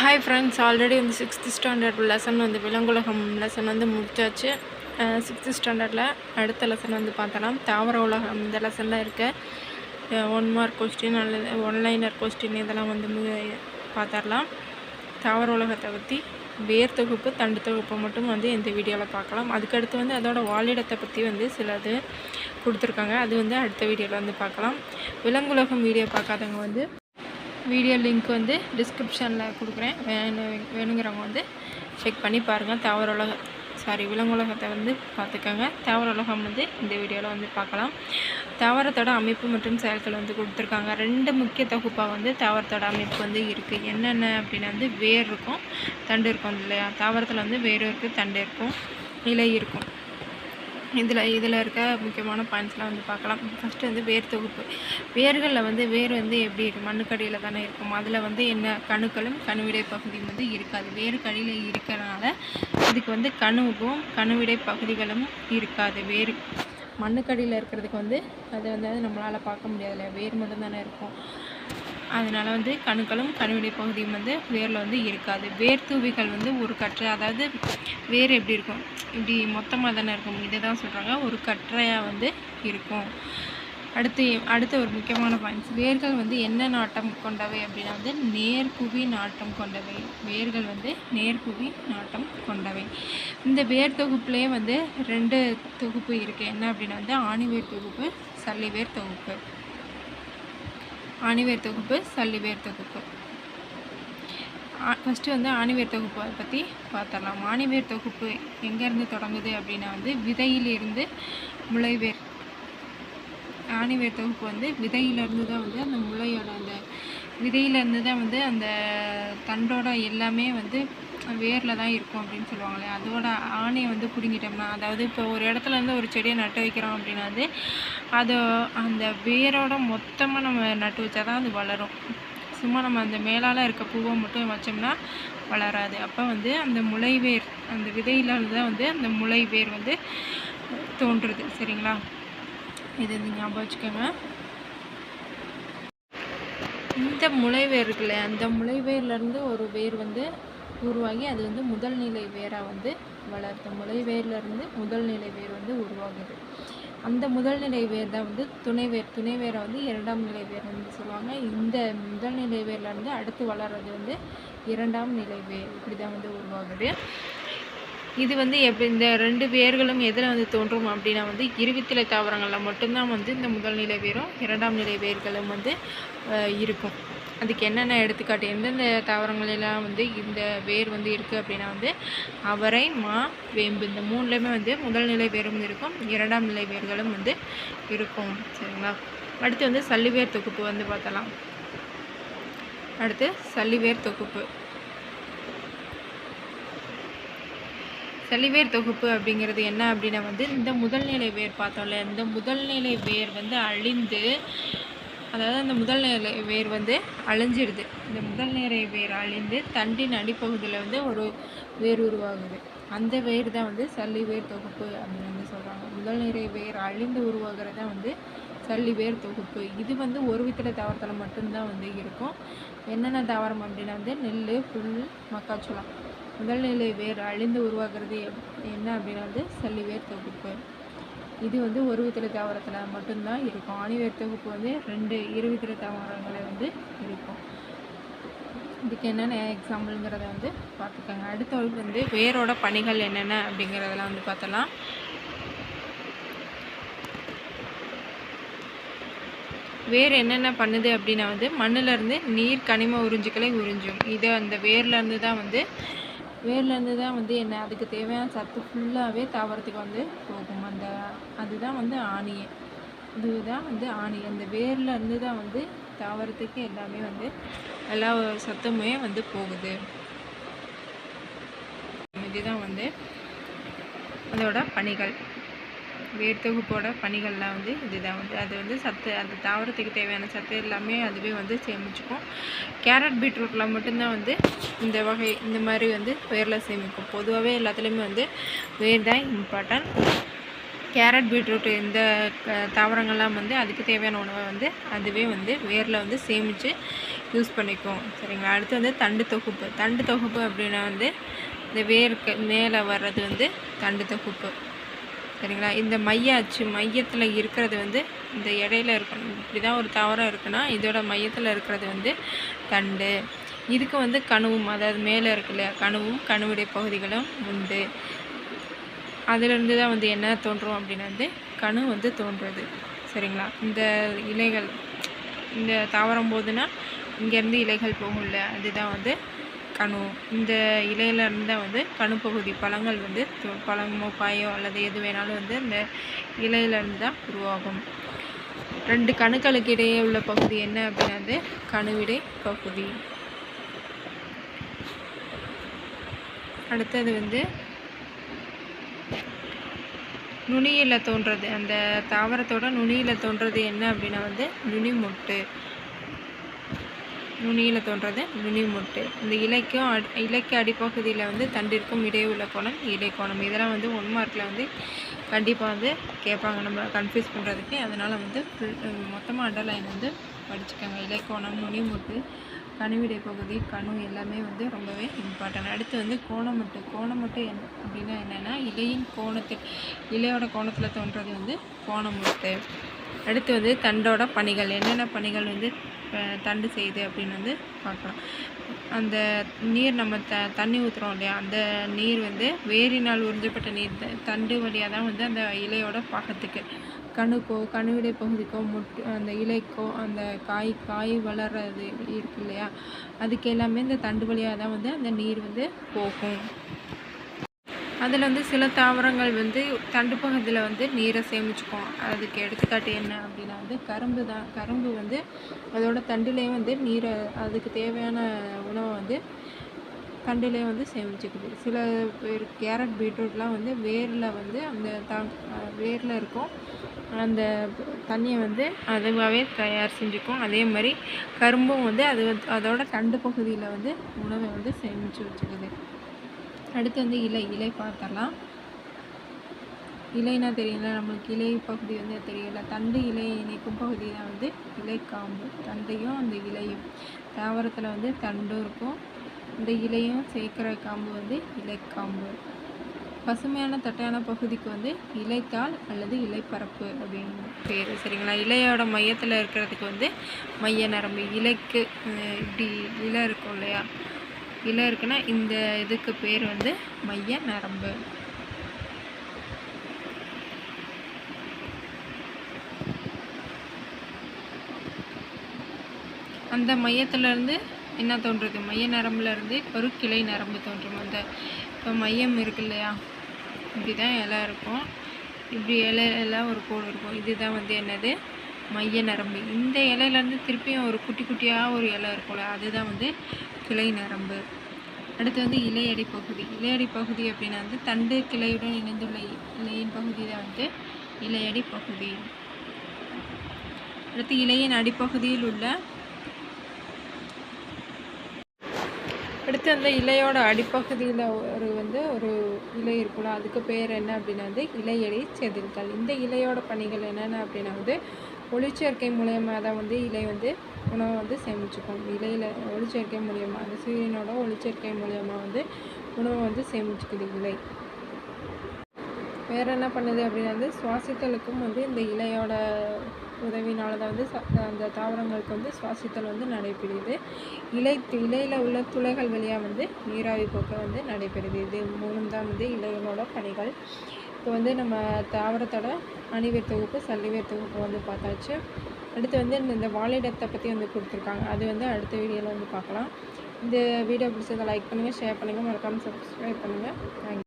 Hi friends already வந்து sixth standard lesson வந்து விலங்குலகம் லெசன் வந்து முடிச்சாச்சு. சிக்ஸ்த்து ஸ்டாண்டர்டில் அடுத்த லெசன் வந்து பார்த்தலாம் தாவர உலகம் இந்த லெசனில் இருக்க. ஒன் மார்க் கொஸ்டின் அல்லது ஒன்லைனர் கொஸ்டின் இதெல்லாம் வந்து மு- பார்த்துடலாம். தாவர உலகத்தை பற்றி வேர் தொகுப்பு தண்டு தொகுப்பு மட்டும் வந்து இந்த வீடியோவில் பார்க்கலாம். அதுக்கடுத்து வந்து அதோட வாழிடத்தை பற்றி வந்து சிலது கொடுத்துருக்காங்க. அது வந்து அடுத்த வீடியோவில் வந்து பார்க்கலாம். விலங்குலகம் வீடியோ பார்க்காதவங்க வந்து வீடியோ லிங்க் வந்து டிஸ்கிரிப்ஷனில் கொடுக்குறேன். வேணு வேணுங்கிறவங்க வந்து செக் பண்ணி பாருங்கள் தாவர உலக சாரி விலங்குலகத்தை வந்து பார்த்துக்கோங்க. தாவர உலகம் வந்து இந்த வீடியோவில் வந்து பார்க்கலாம். தாவரத்தோட அமைப்பு மற்றும் செயல்கள் வந்து கொடுத்துருக்காங்க. ரெண்டு முக்கிய தொகுப்பாக வந்து தாவரத்தோட அமைப்பு வந்து இருக்குது என்னென்ன அப்படின்னா வந்து வேர் இருக்கும் தண்டு இருக்கும் இல்லையா? தாவரத்தில் வந்து வேர் இருக்குது தண்டு இருக்கும் இலை இருக்கும். இதில் இதில் இருக்க முக்கியமான பாயிண்ட்ஸ்லாம் வந்து பார்க்கலாம். ஃபஸ்ட்டு வந்து வேர் தொகுப்பு. வேர்களில் வந்து வேர் வந்து எப்படி இருக்கும் மண்ணுக்கடியில் தானே இருக்கும். அதில் வந்து என்ன கணுக்களும் கணுவிடை பகுதியும் வந்து இருக்காது. வேறு கடியில் இருக்கிறனால இதுக்கு வந்து கணுவும் கணுவிடை பகுதிகளும் இருக்காது. வேறு மண்ணுக்கடியில் இருக்கிறதுக்கு வந்து அதை வந்து நம்மளால் பார்க்க முடியாது இல்லையா வேர் மட்டும் தானே இருக்கும். அதனால் வந்து கணுக்களும் கணுவிடை பகுதியும் வந்து வேரில் வந்து இருக்காது. வேர் தூவிகள் வந்து ஒரு கற்றை அதாவது வேர் எப்படி இருக்கும்? இப்படி மொத்தமாக தானே இருக்கும். இதை தான் சொல்கிறாங்க ஒரு கற்றையாக வந்து இருக்கும். அடுத்து அடுத்த ஒரு முக்கியமான பாயிண்ட்ஸ் வேர்கள் வந்து என்ன நாட்டம் கொண்டவை அப்படின்னா வந்து நேர்குவி நாட்டம் கொண்டவை. வேர்கள் வந்து நேர்குவி நாட்டம் கொண்டவை. இந்த வேர் தொகுப்புலேயே வந்து ரெண்டு தொகுப்பு இருக்குது என்ன அப்படின்னா வந்து ஆணிவேர் தொகுப்பு சல்லிவேர் தொகுப்பு. ஆணிவேர் தொகுப்பு சல்லிவேர் தொகுப்பு. ஃபஸ்ட்டு வந்து ஆணிவேர் தொகுப்பை பற்றி பார்த்துடலாம் ஆணிவேர் தொகுப்பு எங்கேருந்து தொடங்குது அப்படின்னா வந்து விதையிலிருந்து முளைவேர். ஆணிவேர் தொகுப்பு வந்து விதையிலேருந்து தான் வந்து அந்த முளையோட அந்த விதையிலேருந்து தான் வந்து அந்த தண்டோட எல்லாமே வந்து வேரில் தான் இருக்கும் அப்படின்னு சொல்லுவாங்களே அதோட ஆணையை வந்து பிடுங்கிட்டோம்னா அதாவது இப்போ ஒரு இடத்துல இருந்து ஒரு செடியை நட்டு வைக்கிறோம் அப்படின்னா வந்து அது அந்த வேரோட மொத்தமாக நம்ம நட்டு வச்சா தான் அது வளரும். சும்மா நம்ம அந்த மேலால் இருக்க பூவை மட்டும் வச்சோம்னா வளராது. அப்போ வந்து அந்த முளைவேர் அந்த விதையிலிருந்து தான் வந்து அந்த முளைவேர் வந்து தோன்றுறது. சரிங்களா? இது வந்து ஞாபகம் வச்சுக்கோங்க. இந்த முளைவேர் இருக்குல்ல அந்த முளைவேர்லேருந்து ஒரு வேர் வந்து உருவாகி அது வந்து முதல் நிலை வேராக வந்து வளருது முளைவேர்லேருந்து முதல் நிலை வேர் வந்து உருவாகுது. அந்த முதல் நிலை வேர் தான் வந்து துணைவேர் துணைவேரை வந்து இரண்டாம் நிலை வேர் வந்து சொல்லுவாங்க. இந்த முதல் நிலை வேர்லேருந்து அடுத்து வளர்றது வந்து இரண்டாம் நிலை வேர் இப்படி தான் வந்து உருவாகுது. இது வந்து எப்படி இந்த ரெண்டு வேர்களும் எதில் வந்து தோன்றும் அப்படின்னா வந்து இருவித்திலை தாவரங்களில் மட்டும்தான் வந்து இந்த முதல் நிலை வேரும் இரண்டாம் நிலை வேர்களும் வந்து இருக்கும். அதுக்கு என்னென்ன எடுத்துக்காட்டு எந்தெந்த தாவரங்களெல்லாம் வந்து இந்த வேர் வந்து இருக்குது அப்படின்னா வந்து அவரை மா வேம்பு இந்த மூணுலேயுமே வந்து முதல் நிலை வேரும் இருக்கும் இரண்டாம் நிலை வேர்களும் வந்து இருக்கும். சரிங்களா? அடுத்து வந்து சல்லிவேர் தொகுப்பு வந்து பார்த்தலாம் அடுத்து சல்லிவேர் தொகுப்பு. சளிவேர் தொகுப்பு அப்படிங்கிறது என்ன அப்படின்னா வந்து இந்த முதல்நிலை வேர் பார்த்தோம்ல இந்த முதல்நிலை வேர் வந்து அழிந்து அதாவது அந்த முதல் நிலை வேர் வந்து அழிஞ்சிடுது. இந்த முதல் நிறை வேர் அழிந்து தண்டின் அடிப்பகுதியில் வந்து ஒரு வேர் உருவாகுது. அந்த வேர் தான் வந்து சல்லிவேர் தொகுப்பு அப்படின்னு வந்து சொல்கிறாங்க முதல் நிறை வேர் அழிந்து உருவாகிறது தான் வந்து சல்லிவேர் தொகுப்பு. இது வந்து ஒரு வித்திர தாவரத்தில் மட்டும்தான் வந்து இருக்கும். என்னென்ன தாவரம் அப்படின்னா வந்து நெல் புல் மக்காச்சோளம். முதல்நிலை வேர் அழிந்து உருவாகிறது எப்- என்ன அப்படின்னா வந்து சல்லிவேர் தொகுப்பு. இது வந்து ஒரு வித்தில தாவரத்தில் மட்டும்தான் இருக்கும். ஆணிவேர் தொகுப்பு வந்து ரெண்டு இரு வித்தில தாவரங்களை வந்து இருக்கும். இதுக்கு என்னென்ன எக்ஸாம்பிள்ங்கிறத வந்து பார்த்துக்கோங்க. அடுத்த வகுப்பு வந்து வேரோட பணிகள் என்னென்ன அப்படிங்கிறதெல்லாம் வந்து பார்த்தலாம் வேர் என்னென்ன பண்ணுது அப்படின்னா வந்து மண்ணுலேருந்து நீர் கனிம உறிஞ்சுக்களை உறிஞ்சும். இது அந்த வேர்லேருந்து தான் வந்து வேர்லேருந்து தான் வந்து என்ன அதுக்கு தேவையான சத்து ஃபுல்லாகவே தாவரத்துக்கு வந்து போகும். அதுதான் வந்து ஆணியை இதுதான் வந்து ஆணி. அந்த வேரில் இருந்து தான் வந்து தாவரத்துக்கு எல்லாமே வந்து எல்லா சத்தமுமே வந்து போகுது. இதுதான் வந்து அதோட பணிகள். வேர் தொகுப்போட பணிகள்லாம் வந்து இதுதான் வந்து. அது வந்து சத்து அந்த தாவரத்துக்கு தேவையான சத்து எல்லாமே அதுவே வந்து சேமிச்சுக்கும். கேரட் பீட்ரூட்டில் மட்டும்தான் வந்து இந்த வகை இந்த மாதிரி வந்து வேரில் சேமிக்கும். பொதுவாகவே எல்லாத்துலேயுமே வந்து வேர் தான் இம்பார்ட்டன்ட் கேரட் பீட்ரூட் இந்த தாவரங்கள்லாம் வந்து அதுக்கு தேவையான உணவை வந்து அதுவே வந்து வேரில் வந்து சேமித்து யூஸ் பண்ணிக்கும். சரிங்களா? அடுத்து வந்து தண்டு தொகுப்பு. தண்டு தொகுப்பு அப்படின்னா வந்து இந்த வேருக்கு மேலே வர்றது வந்து தண்டு தொகுப்பு. சரிங்களா? இந்த மைய அச்சு மையத்தில் இருக்கிறது வந்து இந்த இடையில இருக்கணும் இப்படி தான் ஒரு தாவரம் இருக்குன்னா இதோட மையத்தில் இருக்கிறது வந்து தண்டு. இதுக்கு வந்து கணுவும் அதாவது மேலே இருக்கு இல்லையா? கணுவும் கணுவுடைய பகுதிகளும் உண்டு. அதிலிருந்து தான் வந்து என்ன தோன்றும் அப்படின்னா வந்து கணு வந்து தோன்றுறது. சரிங்களா? இந்த இலைகள் இந்த தாவரம் போதுன்னா இங்கேருந்து இலைகள் போகும்ல அதுதான் வந்து கணு. இந்த இலையில இருந்து தான் வந்து கணு பகுதி பழங்கள் வந்து தோ- பழமோ பாயோ அல்லது எது வேணாலும் வந்து இந்த இலையிலேருந்து தான் உருவாகும். ரெண்டு கணுக்களுக்கு இடையே உள்ள பகுதி என்ன அப்படின்னா வந்து கணுவிடை பகுதி. அடுத்தது வந்து நுனியில் தோன்றது. அந்த தாவரத்தோட நுனியில் தோன்றது என்ன அப்படின்னா வந்து நுனிமுட்டு. நுனியில் தோன்றது நுனிமுட்டு. இந்த இலைக்கும் அடி இலைக்கு அடிப்பகுதியில் வந்து தண்டிற்கும் இடையுள்ள கோணம் இடை கோணம். இதெல்லாம் வந்து ஒன் மார்க்கில் வந்து கண்டிப்பாக வந்து கேட்பாங்க. நம்ம கன்ஃபியூஸ் பண்ணுறதுக்கு அதனால் வந்து ஃபுல் மொத்தமாக அண்டர்லைன் வந்து படிச்சுக்கோங்க. இலைக்கோணம் நுனிமுட்டு கணுவிடை பகுதி கணு எல்லாமே வந்து ரொம்பவே இம்பார்ட்டன்ட் அடுத்து வந்து கோணமட்டு. கோணமட்டு என்ன அப்படின்னா என்னென்னா இலையின் கோணத்தில் இலையோட கோணத்தில் தோன்றது வந்து கோணமுட்டு. அடுத்து வந்து தண்டோட பணிகள். என்னென்ன பணிகள் வந்து தண்டு செய்யுது அப்படின்னு வந்து பார்க்கலாம். அந்த நீர் நம்ம த தண்ணி ஊற்றுறோம் இல்லையா? அந்த நீர் வந்து வேரினால் உறிஞ்சப்பட்ட நீர். தண்டு வழியாக தான் வந்து அந்த இலையோட பாகத்துக்கு கணுக்கோ கணுவிடை பகுதிக்கோ மொட்டு அந்த இலைக்கோ அந்த காய் காய் வளர்றது இருக்கு இல்லையா? அதுக்கு எல்லாமே இந்த தண்டு வழியாக தான் வந்து அந்த நீர் வந்து போகும். அதில் வந்து சில தாவரங்கள் வந்து தண்டு பகுதியில் வந்து நீரை சேமிச்சுக்கும். அதுக்கு எடுத்துக்காட்டு என்ன அப்படின்னா வந்து கரும்பு தான். கரும்பு வந்து அதோட தண்டுலேயே வந்து நீரை அதுக்கு தேவையான உணவை வந்து தண்டுலேயே வந்து சேமிச்சுக்குது. சில பேர் கேரட் பீட்ரூட்லாம் வந்து வேரில் வந்து அந்த த வேரில் இருக்கும். அந்த தண்ணியை வந்து அதுவாகவே தயார் செஞ்சுக்கும். அதே மாதிரி கரும்பும் வந்து அது வந்து அதோட தண்டு பகுதியில் வந்து உணவை வந்து சேமித்து வச்சுக்குது. அடுத்து வந்து இலை இலை பார்த்தரலாம் இலைனா தெரியல நம்மளுக்கு இலை பகுதி வந்து தெரியல. தண்டு இலையை இணைக்கும் பகுதி தான் வந்து இலைக்காம்பு தண்டையும் அந்த இலையும். தாவரத்தில் வந்து தண்டும் இருக்கும். இந்த இலையும் சேர்க்குற காம்பு வந்து இலைக்காம்பு. பசுமையான தட்டையான பகுதிக்கு வந்து இலைத்தாள் அல்லது இலைப்பரப்பு அப்படின்னு பேர். சரிங்களா? இலையோட மையத்தில் இருக்கிறதுக்கு வந்து மைய நரம்பு. இலைக்கு இப்படி இலை இருக்கும் இல்லையா? இலை இருக்குன்னா இந்த இதுக்கு பேர் வந்து மைய நரம்பு. அந்த மையத்துலேருந்து என்ன தோன்றுறது மைய நரம்புலேருந்து ஒரு கிளை நரம்பு தோன்றும். அந்த இப்போ மையம் இருக்கு இல்லையா? இப்படி தான் இலை இருக்கும். இப்படி இலையெல்லாம் ஒரு கோடு இருக்கும். இதுதான் வந்து என்னது? மைய நரம்பு. இந்த இலையிலேருந்து திருப்பியும் ஒரு குட்டி குட்டியாக ஒரு இலை இருக்கும்ல அதுதான் வந்து கிளை நரம்பு. அடுத்து வந்து இலையடி பகுதி. இலையடி பகுதி அப்படின்னா வந்து தண்டு கிளையுடன் இணைந்துள்ள இலையின் பகுதி தான் வந்து இலையடி பகுதி. அடுத்து இலையின் அடிப்பகுதியில் உள்ள அடுத்து அந்த இலையோட அடிப்பகுதியில் ஒரு வந்து ஒரு இலை இருக்கும்ல அதுக்கு பேர் என்ன அப்படின்னா வந்து இலையடி செதில்கள். இந்த இலையோட பணிகள் என்னென்ன அப்படின்னா வந்து ஒளிச்சேர்க்கை மூலயமா தான் வந்து இலை வந்து உணவை வந்து சேமிச்சுக்கும். இலையில் ஒளிச்சேர்க்கை மூலயமா அந்த சூரியனோட ஒளிச்சேர்க்கை மூலயமா வந்து உணவை வந்து சேமிச்சுக்குது இலை. வேறு என்ன பண்ணுது அப்படின்னா வந்து சுவாசித்தலுக்கும் வந்து இந்த இலையோட உதவினால தான் வந்து அந்த தாவரங்களுக்கு வந்து சுவாசித்தல் வந்து நடைபெறுது. இலை இலையில் உள்ள துளைகள் வழியாக வந்து நீராவி போக்க வந்து நடைபெறுது. இது மூலம் தான் வந்து இலைகளோட பணிகள். இப்போ வந்து நம்ம தாவரத்தோட அணிவேர் தொகுப்பு சல்லிவேர் தொகுப்பு வந்து பார்த்தாச்சு. அடுத்து வந்து இந்த- இந்த வாழிடத்தை பற்றி வந்து கொடுத்துருக்காங்க. அது வந்து அடுத்த வீடியோவில் வந்து பார்க்கலாம். இந்த வீடியோ பிடிச்சதை லைக் பண்ணுங்கள் ஷேர் பண்ணுங்கள் மறக்காமல் சப்ஸ்கிரைப் பண்ணுங்கள் தேங்க்யூ